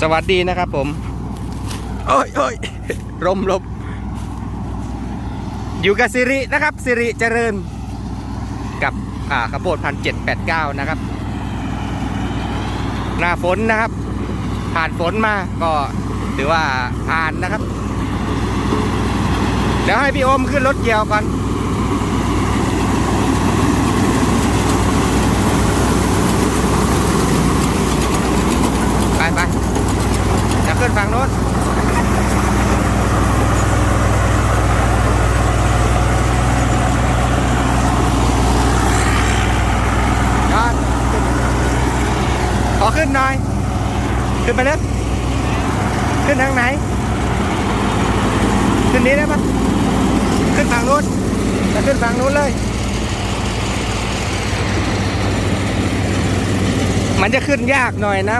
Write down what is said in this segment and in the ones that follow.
สวัสดีนะครับผม โอ้ยโอ้ยลมลมอยู่กับสิรินะครับสิริเจริญ กับอ่าข้าวโพดพันเจ็ดแปดเก้านะครับ หน้าฝนนะครับ ผ่านฝนมาก็ถือว่าผ่านนะครับ เดี๋ยวให้พี่โอมขึ้นรถเกี่ยวก่อน ไปไปจะขึ้ นฝั่งโน้นขอขึ้นหน่อย ขึ้นไปเลยขึ้นทางไหน ขึ้นนี้ได้ปะขึ้นฝั่งนู้นจะขึ้นฝั่งนู้นเลย มันจะขึ้นยากหน่อยนะ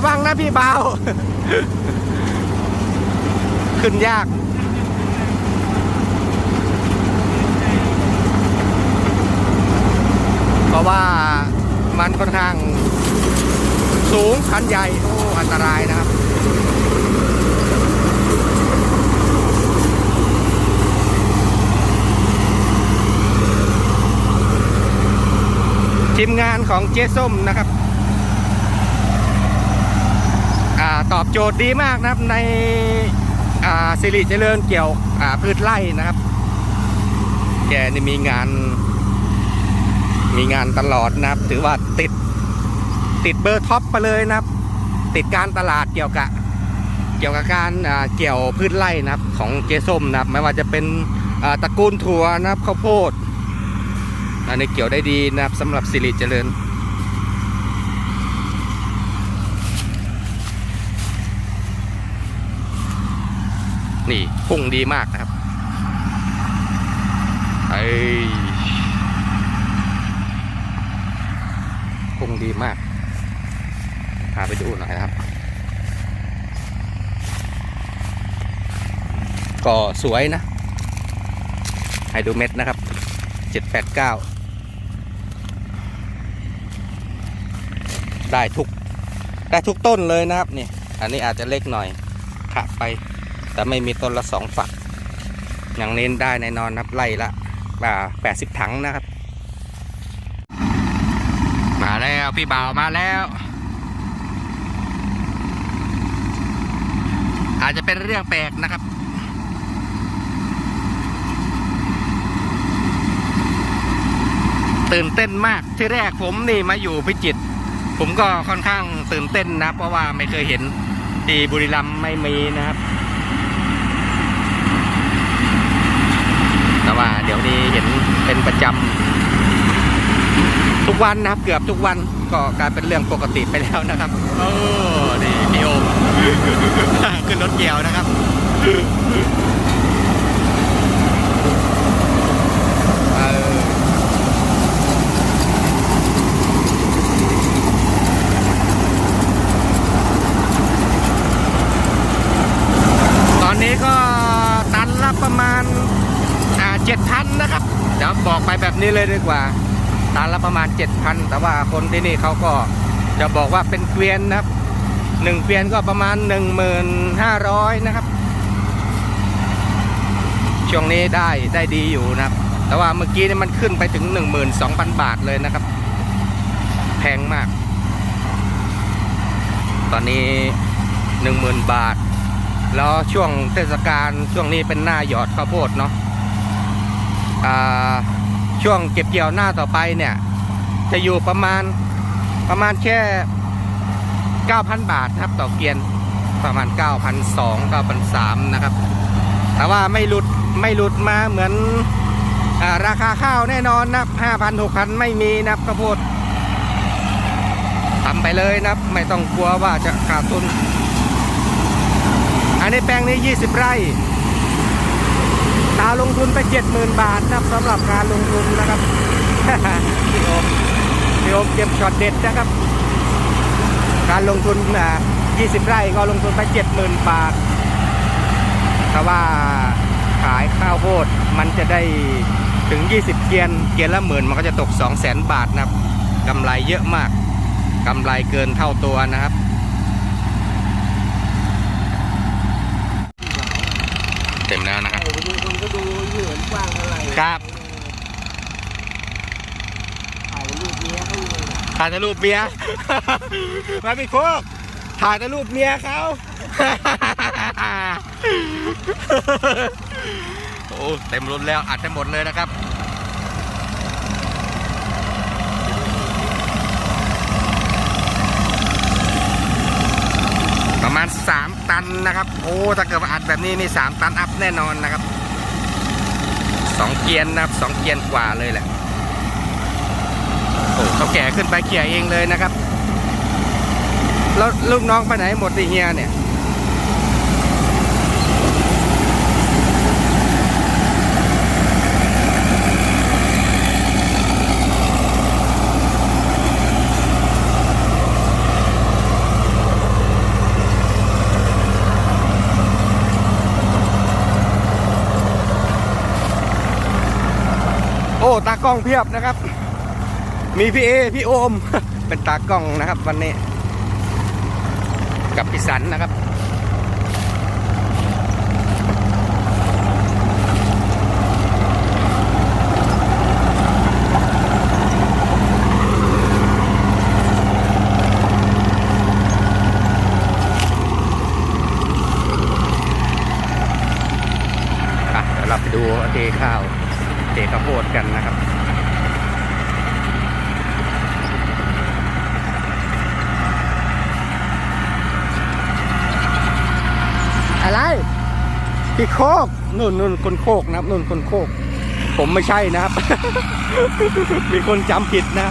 ระวังนะพี่เบา ขึ้นยาก เพราะว่ามันค่อนข้างสูงคันใหญ่ โอ้ อันตรายนะครับทีมงานของเจ๊ส้มนะครับอา ตอบโจทย์ดีมากนะครับในสิริเจริญเกี่ยวพืชไร่นะครับ แกนี่มีงาน มีงานตลอดนะครับ ถือว่าติดติดเบอร์ท็อปไปเลยนะครับ ติดการตลาดเกี่ยวกับเกี่ยวกับการเกี่ยวพืชไร่นะครับ ของเจส้มนะครับ ไม่ว่าจะเป็นตระกูลถั่วนะครับข้าวโพดอันนี้เกี่ยวได้ดีนะครับสำหรับสิริเจริญ นี่พุ่งดีมากนะครับไอ้ยพุ่งดีมากพาไปดูหน่อยนะครับ ก็สวยนะให้ดูเม็ดนะครับเจ็ดแปดเก้าได้ทุก ได้ทุกต้นเลยนะครับนี่ อันนี้อาจจะเล็กหน่อยขะไป แต่ไม่มีต้นละสองฝัก อย่างเน้นได้แน่นอนนะครับไล่ละแปดสิบถังนะครับ มาแล้วพี่บ่าวมาแล้ว อาจจะเป็นเรื่องแปลกนะครับตื่นเต้นมากที่แรกผมนี่มาอยู่พิจิตรผมก็ค่อนข้างตื่นเต้นนะ เพราะว่าไม่เคยเห็นที่บุรีรัมย์ไม่มีนะครับ แต่ว่า เดี๋ยวนี้เห็นเป็นประจำทุกวันนะครับ เกือบทุกวันก็กลายเป็นเรื่องปกติไปแล้วนะครับโอ้นี่พี่โอมขึ้นรถเกี่ยวนะครับ เออ ตอนนี้ก็ตันละประมาณอ่าเจ็ดพันนะครับ เดี๋ยวบอกไป แบบนี้เลยดีกว่าตันละประมาณเจ็ดพันแต่ว่าคนที่นี่เขาก็จะบอกว่าเป็นเกวียนนะครับหนึ่งเกวียนก็ประมาณหนึ่งหมื่นห้าร้อยนะครับ ช่วงนี้ได้ได้ดีอยู่นะครับ แต่ว่าเมื่อกี้นี่มันขึ้นไปถึง 12,000 บาทเลยนะครับ แพงมาก ตอนนี้ 10,000 บาท แล้วช่วงเทศกาลช่วงนี้เป็นหน้าหยอดข้าวโพดเนาะอ่า ช่วงเก็บเกี่ยวหน้าต่อไปเนี่ย จะอยู่ประมาณประมาณแค่ 9,000 บาทครับ ต่อเกียนประมาณ 9,200 9,300 นะครับ แต่ว่าไม่หลุดไม่หลุดมาเหมือนอราคาข้าวแน่นอนนะ5,000 6,000 ไม่มีนะครับข้าวโพดทำไปเลยนะไม่ต้องกลัวว่าจะขาดทุน อันนี้แปลงนี้ 20 ไร่ ตาลงทุนไป70,000บาทนะครับสำหรับการลงทุนนะครับพี่โอมพี่โอมเก็บช็อตเด็ดนะครับ การลงทุนอ่า20 ไร่ก็ลงทุนไป70,000บาทถ้าว่าขายข้าวโพดมันจะได้ถึง 20 เกียนเกียนละหมื่นมันก็จะตก 2 0 0 0 0 0 บาทนะครับกำไรเยอะมากกำไรเกินเท่าตัวนะครับ เต็มแล้วนะครับเออบางคนก็ดูเหมือนกว้างเท่าไหร่ครับถ่ายรูปเนี้ยเขาเลยถ่ายแต่รูปเมีย มาพี่โคกถ่ายแต่รูปเมียเขาโอ้เต็มรถแล้วอัดให้หมดเลยนะครับ ประมาณ 3 ตันนะครับ โอ้ถ้าเกิดว่าอัดแบบนี้นี่สามตันอัพแน่นอนนะครับสองเกียร์นะครับ2เกียร์กว่าเลยแหละโอ้เขาแก่ขึ้นไปเขี่ยเองเลยนะครับ แล้วลูกน้องไปไหนหมดดิเฮียเนี่ย ตากล้องเพียบนะครับ มีพี่เอพี่โอม เป็นตากล้องนะครับ วันนี้ กับพี่สันนะครับอะเดี๋ยวเราไปดูเทข้าว เทข้าวโพดกันนะครับอะไรพี่โคกนุ่นนุ่นคนโคกนะครับนุ่นคนโคก ผมไม่ใช่นะครับ มีคนจำผิดนะ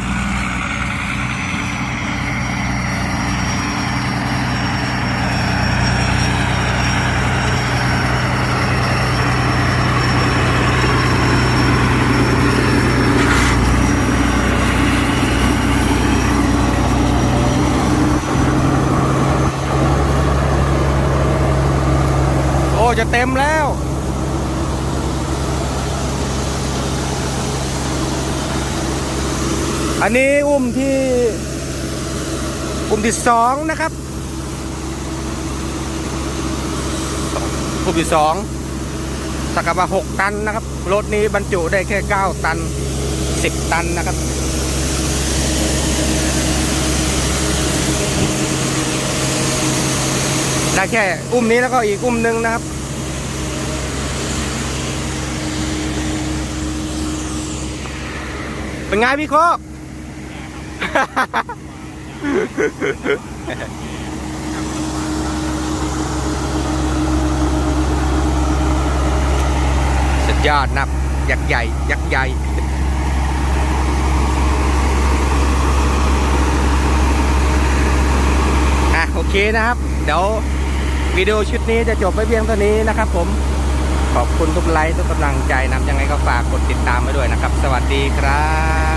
จะเต็มแล้ว อันนี้อุ้มที่อุ้มที่สองนะครับอุ้มที่สองสักกะว่าหกตันนะครับ รถนี้บรรจุได้แค่เก้าตันสิบตันนะครับได้แค่อุ้มนี้แล้วก็อีกอุ้มหนึ่งนะครับ เป็นไงพี่โคก สุดยอดนับ ยักษ์ใหญ่ ยักษ์ใหญ่ อะ โอเคนะครับ เดี๋ยววิดีโอชุดนี้จะจบไปเพียงเท่านี้นะครับผม ขอบคุณทุกไลค์ทุกกำลังใจนะยังไงก็ฝากกดติดตามไว้ด้วยนะครับ สวัสดีครับ